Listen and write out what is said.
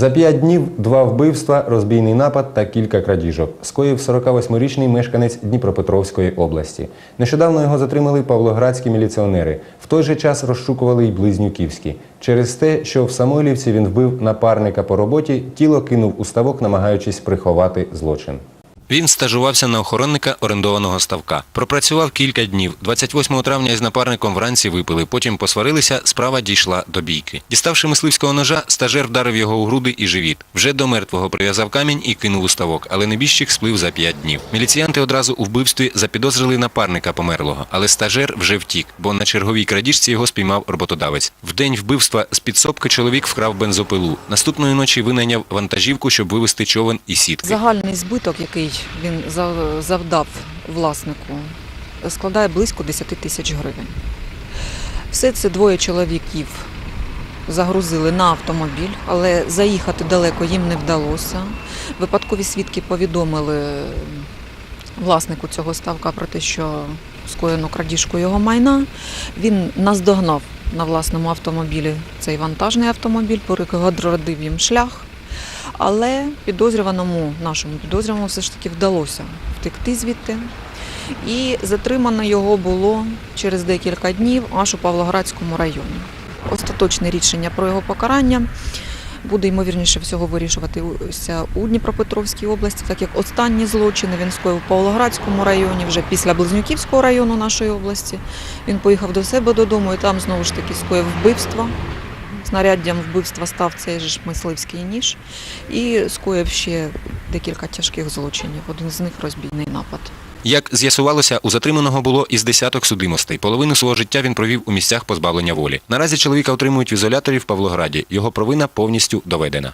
За п'ять днів два вбивства, розбійний напад та кілька крадіжок. Скоїв 48-річний мешканець Дніпропетровської області. Нещодавно його затримали павлоградські міліціонери. В той же час розшукували й близнюківські. Через те, що в Самойлівці він вбив напарника по роботі, тіло кинув у ставок, намагаючись приховати злочин. Він стажувався на охоронника орендованого ставка. Пропрацював кілька днів. 28 травня із напарником вранці випили, потім посварилися, справа дійшла до бійки. Діставши мисливського ножа, стажер вдарив його у груди і живіт. Вже до мертвого прив'язав камінь і кинув у ставок, але небіжчик сплив за 5 днів. Міліціянти одразу у вбивстві запідозрили напарника померлого, але стажер вже втік, бо на черговій крадіжці його спіймав роботодавець. В день вбивства з підсобки чоловік вкрав бензопилу. Наступної ночі винайняв вантажівку, щоб вивезти човен і сітки. Загальний збиток, який він завдав власнику, складає близько 10 тисяч гривень. Все це двоє чоловіків загрузили на автомобіль, але заїхати далеко їм не вдалося. Випадкові свідки повідомили власнику цього ставка про те, що скоєно крадіжку його майна. Він наздогнав на власному автомобілі цей вантажний автомобіль, перегородив їм шлях. Але підозрюваному, нашому підозрюваному все ж таки вдалося втекти звідти. І затримано його було через декілька днів аж у Павлоградському районі. Остаточне рішення про його покарання буде ймовірніше всього вирішуватися у Дніпропетровській області, так як останні злочини він скоїв у Павлоградському районі, вже після Близнюківського району нашої області. Він поїхав до себе додому і там знову ж таки скоїв вбивство. Знаряддям вбивства став цей же ж мисливський ніж і скоїв ще декілька тяжких злочинів. Один з них розбійний напад. Як з'ясувалося, у затриманого було із десяток судимостей. Половину свого життя він провів у місцях позбавлення волі. Наразі чоловіка отримують в ізоляторі в Павлограді. Його провина повністю доведена.